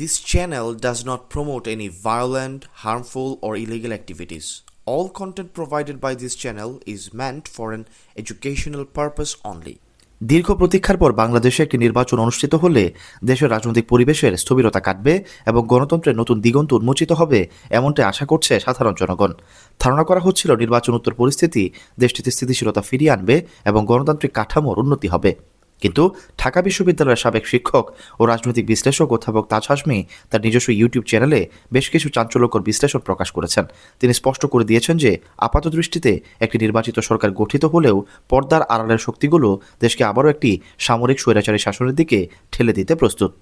This channel does not promote any violent, harmful, or illegal activities. All content provided by this channel is meant for an educational purpose only. দীর্ঘ প্রতীক্ষার পর বাংলাদেশে একটি নির্বাচন অনুষ্ঠিত হলে দেশের রাজনৈতিক পরিবেশের স্থবিরতা কাটবে এবং গণতন্ত্রের নতুন দিগন্ত উন্মোচিত হবে এমনটাই আশা করছে সাধারণ জনগণ ধারণা করা হচ্ছিল নির্বাচন উত্তর পরিস্থিতি দেশটিতে স্থিতিশীলতা ফিরিয়ে আনবে এবং গণতান্ত্রিক কাঠামোর উন্নতি হবে কিন্তু ঢাকা বিশ্ববিদ্যালয়ের সাবেক শিক্ষক ও রাজনৈতিক বিশ্লেষক অধ্যাপক তাজ হাসমি তার নিজস্ব ইউটিউব চ্যানেলে বেশ কিছু চাঞ্চল্যকর বিশ্লেষণ প্রকাশ করেছেন। তিনি স্পষ্ট করে দিয়েছেন যে আপাত দৃষ্টিতে একটি নির্বাচিত সরকার গঠিত হলেও পর্দার আড়ালের শক্তিগুলো দেশকে আবারও একটি সামরিক স্বৈরাচারী শাসনের দিকে ঠেলে দিতে প্রস্তুত।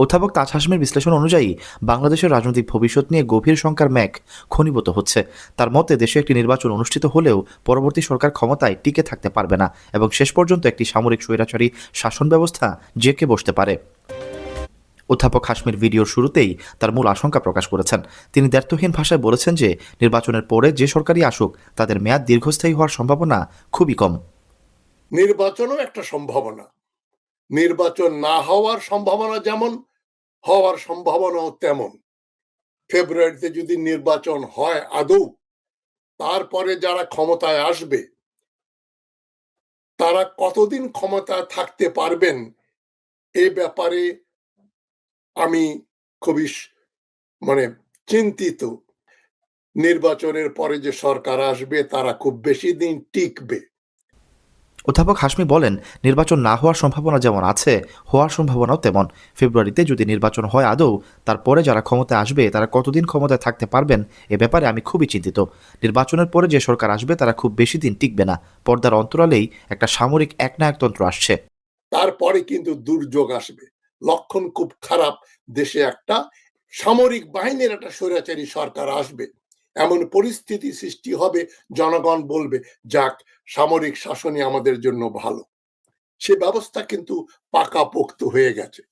অধ্যাপক তাজ হাসমের বিশ্লেষণ অনুযায়ী, বাংলাদেশের রাজনৈতিক ভবিষ্যৎ নিয়ে গভীর শঙ্কার ম্যাক ঘনীভূত হচ্ছে। তার মতে, দেশে একটি নির্বাচন অনুষ্ঠিত হলেও পরবর্তী সরকার ক্ষমতায় টিকে থাকতে পারবে না এবং শেষ পর্যন্ত একটি সামরিক স্বৈরাচারী শাসন ব্যবস্থা জেকে বসতে পারে। অধ্যাপক হাসমির ভিডিওর শুরুতেই তার মূল আশঙ্কা প্রকাশ করেছেন। তিনি দ্ব্যর্থহীন ভাষায় বলেছেন যে, নির্বাচনের পরে যে সরকারই আসুক, তাদের মেয়াদ দীর্ঘস্থায়ী হওয়ার সম্ভাবনা খুবই কম। নির্বাচনও একটা সম্ভাবনা। নির্বাচন না হওয়ার সম্ভাবনা যেমন হওয়ার সম্ভাবনাও তেমন। ফেব্রুয়ারিতে যদি নির্বাচন হয় আদৌ, তারপরে যারা ক্ষমতায় আসবে, তারা কতদিন ক্ষমতায় থাকতে পারবেন, এ ব্যাপারে আমি খুবই মানে চিন্তিত। নির্বাচনের পরে যে সরকার আসবে, তারা খুব বেশি দিন টিকবে। অধ্যাপক হাসমি বলেন, নির্বাচন না হওয়ার সম্ভাবনা যেমন আছে, হওয়ার সম্ভাবনাও তেমন। ফেব্রুয়ারিতে যদি নির্বাচন হয় আদৌ, তারপরে যারা ক্ষমতায় আসবে, তারা কতদিন ক্ষমতায় থাকতে পারবেন, এ ব্যাপারে আমি খুবই চিন্তিত। নির্বাচনের পরে যে সরকার আসবে, তারা খুব বেশি দিন টিকবে না। পর্দার অন্তরালেই একটা সামরিক একনায়কতন্ত্র আসছে। তারপরে কিন্তু দুর্যোগ আসবে। লক্ষণ খুব খারাপ দেশে একটা সামরিক বাহিনীর একটা স্বৈরাচারী সরকার আসবে। এমন পরিস্থিতি সৃষ্টি হবে, জনগণ বলবে, যাক, সামরিক শাসনই আমাদের জন্য ভালো। সে ব্যবস্থা কিন্তু পাকাপোক্ত হয়ে গেছে।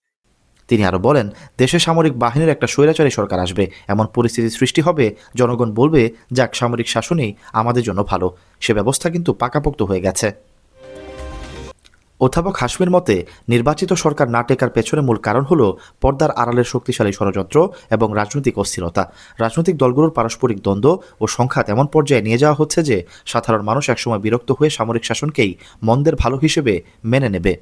তিনি আরও বলেন, দেশে সামরিক বাহিনীর একটা স্বৈরাচারী সরকার আসবে। এমন পরিস্থিতি সৃষ্টি হবে, জনগণ বলবে, যাক, সামরিক শাসনেই আমাদের জন্য ভালো। সে ব্যবস্থা কিন্তু পাকাপোক্ত হয়ে গেছে। অধ্যাপক হাসমের মতে, নির্বাচিত সরকার না টেকার পেছনে মূল কারণ হল পর্দার আড়ালের শক্তিশালী ষড়যন্ত্র এবং রাজনৈতিক অস্থিরতা। রাজনৈতিক দলগুলোর পারস্পরিক দ্বন্দ্ব ও সংঘাত এমন পর্যায়ে নিয়ে যাওয়া হচ্ছে যে, সাধারণ মানুষ একসময় বিরক্ত হয়ে সামরিক শাসনকেই মন্দের ভালো হিসেবে মেনে নেবে।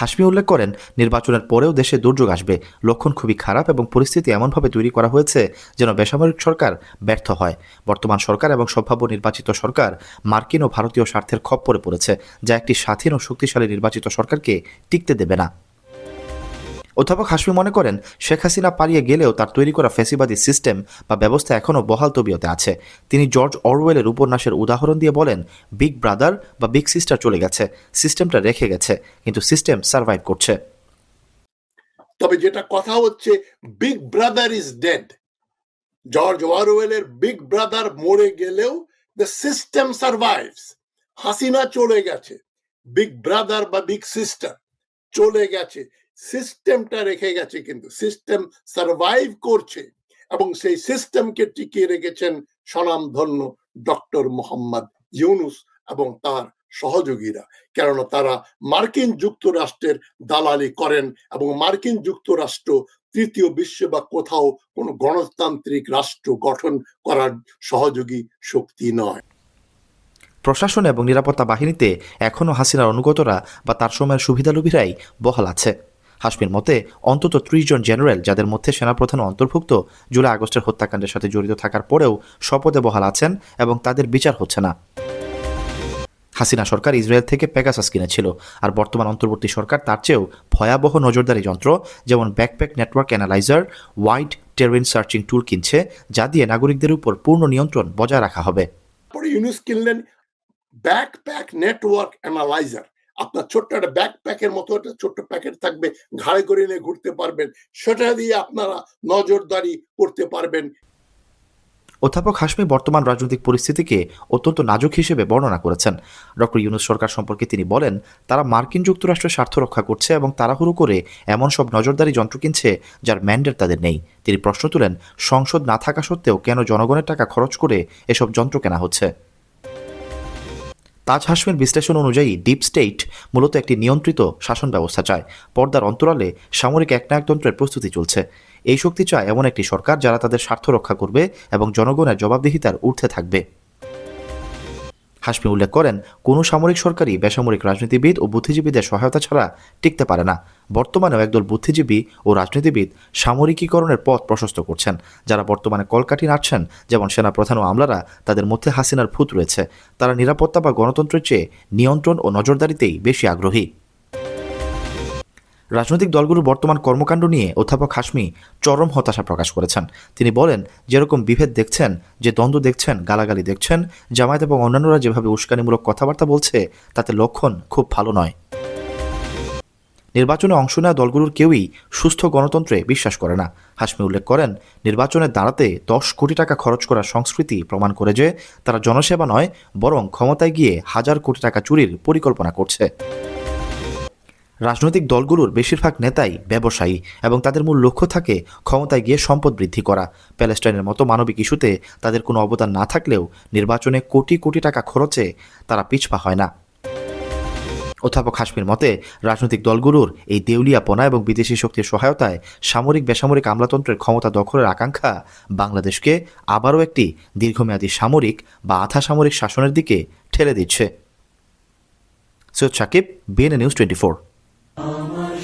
হাসমি উল্লেখ করেন, নির্বাচনের পরেও দেশে দুর্যোগ আসবে। লক্ষণ খুবই খারাপ এবং পরিস্থিতি এমনভাবে তৈরি করা হয়েছে যেন বেসামরিক সরকার ব্যর্থ হয়। বর্তমান সরকার এবং সম্ভাব্য নির্বাচিত সরকার মার্কিন ও ভারতীয় স্বার্থের খপ্পরে পড়েছে, যা একটি স্বাধীন ও শক্তিশালী নির্বাচিত সরকারকে টিকতে দেবে না। অধ্যাপক হাসমি মনে করেন, শেখ হাসিনা পালিয়ে গেলেও তার তৈরি করা ফেসিবাদী সিস্টেম বা ব্যবস্থা এখনও বহাল তবিয়তে আছে। তিনি জর্জ অরওয়েলের উপন্যাসের উদাহরণ দিয়ে বলেন, বিগ ব্রাদার বা বিগ সিস্টার চলে গেছে, সিস্টেমটা রেখে গেছে, কিন্তু সিস্টেম সার্ভাইভ করছে। তবে যেটা কথা হচ্ছে, big brother is dead. George ওয়ারওয়েলের big brother মরে গেলেও দ্য সিস্টেম সার্ভাইভস। হাসিনা চলে গেছে, বিগ ব্রাদার বা বিগ সিস্টার চলে গেছে। সিস্টেমটা রেখে গেছে কিন্তু সিস্টেম সার্ভাইভ করছে এবং সেই সিস্টেমকে টিকিয়ে রেখেছেন স্বনামধন্য ডক্টর মোহাম্মদ ইউনুস এবং তার সহযোগীরা। কেননা তারা মার্কিন যুক্তরাষ্ট্রের দালালি করেন এবং মার্কিন যুক্তরাষ্ট্র তৃতীয় বিশ্বে বা কোথাও কোনো গণতান্ত্রিক রাষ্ট্র গঠন করার সহযোগী শক্তি নয়। প্রশাসন এবং নিরাপত্তা বাহিনীতে এখনও হাসিনার অনুগতরা বা তার সময়ের সুবিধালোভীরাই বহাল আছে। হাসমির মতে, অন্তত ত্রিশ জন জেনারেল যাদের মধ্যে সেনাপ্রধান অন্তর্ভুক্ত জুলাই আগস্টের হত্যাকাণ্ডের সাথে জড়িত থাকার পরেও শপথে বহাল আছেন এবং তাদের বিচার হচ্ছে না। হাসিনা সরকার ইসরায়েল থেকে পেগাসাস কিনেছিল আর বর্তমান অন্তর্বর্তী সরকার তার চেয়েও ভয়াবহ নজরদারি যন্ত্র যেমন backpack network analyser, wide terrain searching tool কিনছে, যা দিয়ে নাগরিকদের উপর পূর্ণ নিয়ন্ত্রণ বজায় রাখা হবে। ইউনুস কিনলেন ব্যাকপ্যাক নেটওয়ার্ক অ্যানালাইজার। আপনার ছোট্ট একটা ব্যাকপ্যাকের মতো একটা ছোট্ট প্যাকেট থাকবে, ঘাড়ে করে নিয়ে ঘুরতে পারবেন। সেটা দিয়ে আপনারা নজরদারি করতে পারবেন। অধ্যাপক হাসমি বর্তমান রাজনৈতিক পরিস্থিতিকে অত্যন্ত নাজুক হিসেবে বর্ণনা করেছেন। ডক্টর ইউনুস সরকার সম্পর্কে তিনি বলেন, তারা মার্কিন যুক্তরাষ্ট্রের স্বার্থ রক্ষা করছে এবং তাড়াহুড়ো করে এমন সব নজরদারি যন্ত্র কিনছে যার ম্যান্ডেট তাদের নেই। তিনি প্রশ্ন তুলেন, সংসদ না থাকা সত্ত্বেও কেন জনগণের টাকা খরচ করে এসব যন্ত্র কেনা হচ্ছে? তাজ হাসমির বিশ্লেষণ অনুযায়ী ডিপ স্টেট মূলত একটি নিয়ন্ত্রিত শাসন ব্যবস্থা চায়। পর্দার অন্তরালে সামরিক একনায়কতন্ত্রের প্রস্তুতি চলছে। এই শক্তি চায় এমন একটি সরকার যারা তাদের স্বার্থ রক্ষা করবে এবং জনগণের জবাবদিহিতার ঊর্ধ্বে থাকবে। হাসমি উল্লেখ করেন, কোনো সামরিক সরকারই বেসামরিক রাজনীতিবিদ ও বুদ্ধিজীবীদের সহায়তা ছাড়া টিকতে পারে না। বর্তমানেও একদল বুদ্ধিজীবী ও রাজনীতিবিদ সামরিকীকরণের পথ প্রশস্ত করছেন। যারা বর্তমানে কলকাঠি নাড়ছেন, যেমন সেনাপ্রধান ও আমলারা, তাদের মধ্যে হাসিনার ভূত রয়েছে। তারা নিরাপত্তা বা গণতন্ত্রের চেয়ে নিয়ন্ত্রণ ও নজরদারিতেই বেশি আগ্রহী। রাজনৈতিক দলগুলোর বর্তমান কর্মকাণ্ড নিয়ে অধ্যাপক হাসমি চরম হতাশা প্রকাশ করেছেন। তিনি বলেন, যেরকম বিভেদ দেখছেন, যে দ্বন্দ্ব দেখছেন, গালাগালি দেখছেন, জামায়াত এবং অন্যান্যরা যেভাবে উস্কানিমূলক কথাবার্তা বলছে, তাতে লক্ষণ খুব ভালো নয়। নির্বাচনে অংশ নেওয়া দলগুলোর কেউই সুস্থ গণতন্ত্রে বিশ্বাস করে না। হাসমি উল্লেখ করেন, নির্বাচনে দাঁড়াতে দশ কোটি টাকা খরচ করার সংস্কৃতি প্রমাণ করে যে তারা জনসেবা নয়, বরং ক্ষমতায় গিয়ে হাজার কোটি টাকা চুরির পরিকল্পনা করছে। রাজনৈতিক দলগুলোর বেশিরভাগ নেতাই ব্যবসায়ী এবং তাদের মূল লক্ষ্য থাকে ক্ষমতায় গিয়ে সম্পদ বৃদ্ধি করা। প্যালেস্টাইনের মতো মানবিক ইস্যুতে তাদের কোনো অবদান না থাকলেও নির্বাচনে কোটি কোটি টাকা খরচে তারা পিছপা হয় না। অধ্যাপক হাসমির মতে, রাজনৈতিক দলগুলোর এই দেউলিয়াপনা এবং বিদেশি শক্তির সহায়তায় সামরিক বেসামরিক আমলাতন্ত্রের ক্ষমতা দখলের আকাঙ্ক্ষা বাংলাদেশকে আবারও একটি দীর্ঘমেয়াদী সামরিক বা আধা সামরিক শাসনের দিকে ঠেলে দিচ্ছে। Syed Sakib BNA news twenty four. আমার